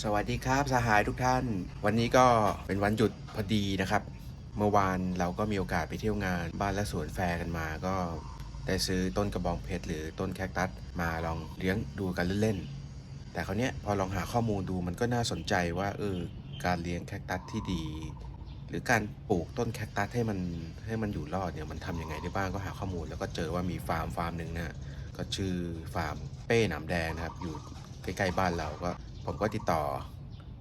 สวัสดีครับสหายทุกท่าน วันนี้ก็เป็นวันหยุดพอดีนะครับ เมื่อวานเราก็มีโอกาสไปเที่ยวงาน บ้านและสวนแฟร์กันมาก็ได้ซื้อต้นกระบองเพชรหรือต้นแคคตัสมาลองเลี้ยงดูกันเล่นๆแต่คราวเนี้ยพอลองหาข้อมูลดูมันก็น่าสนใจว่าเออการเลี้ยงแคคตัสที่ดี หรือการปลูกต้นแคคตัสให้มันให้มันอยู่รอดเนี่ยมันทำยังไงได้บ้างก็หาข้อมูล แล้วก็เจอว่ามีฟาร์มฟาร์มหนึ่งนะก็ชื่อฟาร์มเป้หนามแดงนะครับอยู่ใกล้ๆบ้านเราก็ ผมก็ติดต่อ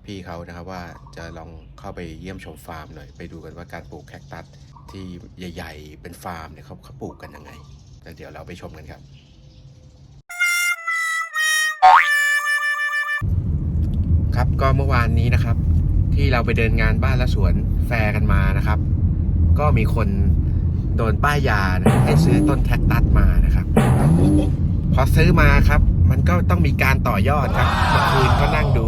พี่เขานะครับว่าจะลองเข้าไปเยี่ยมชมฟาร์มหน่อย ไปดูกันว่าการปลูกแคคตัสที่ใหญ่ ๆ เป็นฟาร์มเนี่ยเขาเขาปลูกกันยังไงแล้วเดี๋ยวเราไปชมกันครับ ครับก็เมื่อวานนี้นะครับ ที่เราไปเดินงานบ้านและสวนแฟร์กันมานะครับ ก็มีคนโดนป้ายยานะให้ซื้อต้นแคคตัสมานะครับ พอซื้อมาครับ มันก็ต้องมีการต่อยอดครับเมื่อคืนก็นั่งดู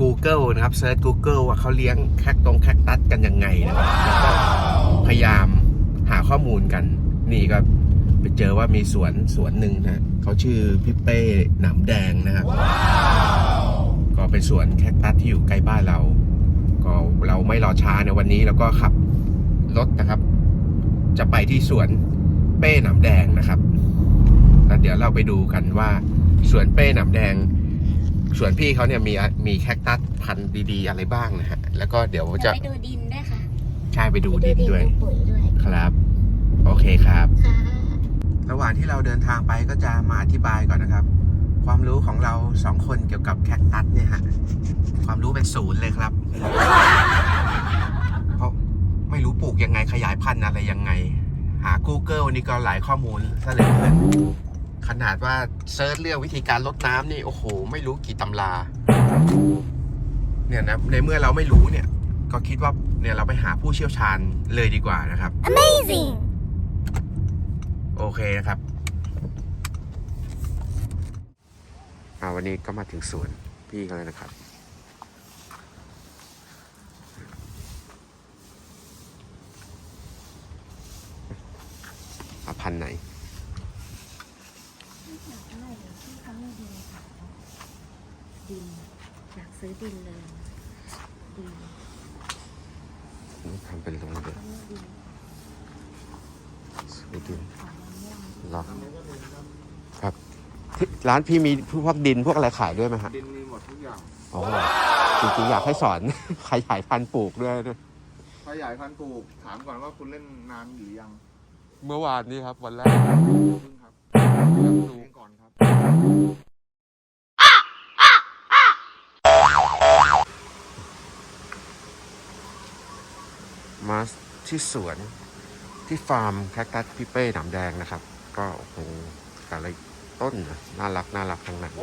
Google นะครับเซิร์ช Google ว่าเขาเลี้ยงแคคตรงแคคตัสกันยังไงนะครับแล้วก็พยายามหาข้อมูลกัน นี่ก็ไปเจอว่ามีสวนสวนหนึ่งนะเขาชื่อพี่เป้หนามแดงนะครับ ก็เป็นสวนแคคตัสที่อยู่ใกล้บ้านเรา ก็เราไม่รอช้าในวันนี้เราก็ขับรถนะครับ จะไปที่สวนเป้หนามแดงนะครับแล้วเดี๋ยวเราไปดูกันว่า สวนเป้หนามแดง สวนพี่เขาเนี่ยมีมีแคคตัสพันธุ์ดีๆอะไรบ้างนะฮะ แล้วก็เดี๋ยวจะไปดูดินด้วยค่ะใช่ไปดูดินด้วย ปุ๋ยด้วยครับ โอเคครับ ค่ะระหว่างที่เราเดินทางไปก็จะมาอธิบายก่อนนะครับ ความรู้ของเราสองคนเกี่ยวกับแคคตัสเนี่ยฮะความรู้เป็นศูนย์เลยครับ เพราะไม่รู้ปลูกยังไงขยายพันธุ์อะไรยังไง หา Google นี่ก็หลายข้อมูลซะเหลย ขนาดว่าเซิร์ชเรื่องวิธีการลดน้ำนี่โอ้โห ไม่รู้กี่ตำรา เนี่ยนะในเมื่อเราไม่รู้เนี่ย ก็คิดว่าเนี่ยเราไปหาผู้เชี่ยวชาญเลยดีกว่านะครับ Amazing โอเคนะครับอ่าวันนี้ก็มาถึงสวนพี่เขาแล้วนะครับอาพันธุ์ไหน ดินอยากซื้อดินเลยดินทำเป็นลงเดือเขาเรียกดินซื้อดินของมะม่วงเหรอครับที่ร้านพี่มีพวกดินพวกอะไรขายด้วยไหมฮะดินมีหมดทุกอย่างอ๋อจริงๆอยากให้สอน ขยายพันธุ์ปลูกด้วยด้วย ขยายพันธุ์ปลูกถามก่อนว่าคุณเล่นนานหรือยัง เมื่อวานนี้ครับวันแรก เพิ่ง มาที่สวนที่ฟาร์มแคคตัสพี่เป้หนามแดงนะครับ ก็โอ้โหแต่ละต้นน่ารักน่ารักทั้งนั้น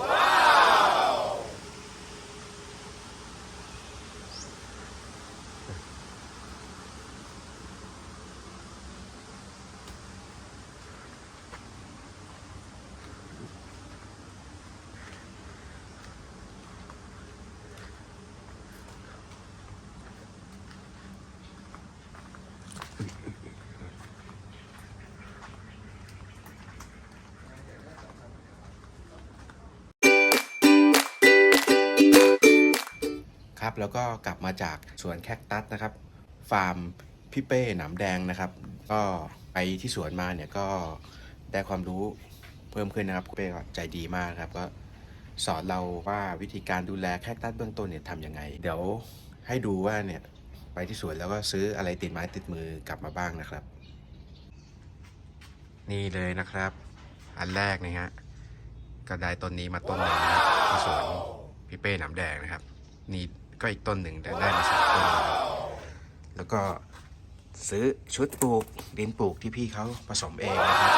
ครับ แล้วก็กลับมาจากสวนแคคตัสนะครับ ฟาร์มพี่เป้หนามแดงนะครับ ก็ไปที่สวนมาเนี่ยก็ได้ความรู้เพิ่มขึ้นนะครับคุณเป้ก็ใจดีมากครับ ก็สอนเราว่าวิธีการดูแลแคคตัสเบื้องต้นเนี่ยทำยังไง เดี๋ยวให้ดูว่าเนี่ยไปที่สวนแล้วก็ซื้ออะไรติดไม้ติดมือกลับมาบ้างนะครับ นี่เลยนะครับ อันแรกนะฮะก็ได้ต้นนี้มาต้นหนึงนะครับที่สวนพี่เป้หนามแดงนะครับ นี่ ก็อีกต้นหนึ่งแต่ได้มาสองต้นะครับแล้วก็ซื้อชุดปลูกดินปลูกที่พี่เขาผสมเองนะครับ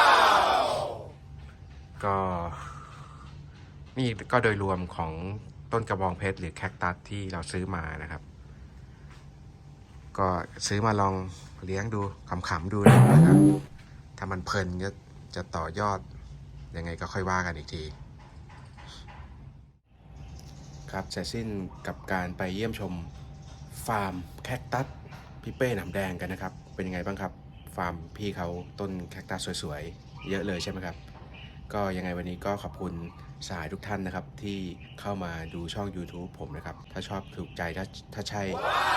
ก็นี่ก็โดยรวมของต้นกระบองเพชรหรือแคคตัสที่เราซื้อมานะครับ ก็ซื้อมาลองเลี้ยงดูขำๆดูนะครับ ถ้ามันเพลินก็จะต่อยอดยังไงก็ค่อยว่ากันอีกที ครับเสร็จสิ้นกับการไปเยี่ยมชมฟาร์มแคคตัสพี่เป้หนามแดงกันนะครับ เป็นยังไงบ้างครับ ฟาร์มพี่เขาต้นแคคตัสสวยๆ เยอะเลยใช่ไหมครับ ก็ยังไงวันนี้ก็ขอบคุณสายทุกท่านนะครับ ที่เข้ามาดูช่อง YouTube ผมนะครับ ถ้าชอบถูกใจถ้าถ้าใช่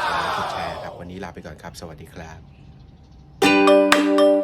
กดไลค์กดแชร์ครับ วันนี้ลาไปก่อนครับ สวัสดีครับ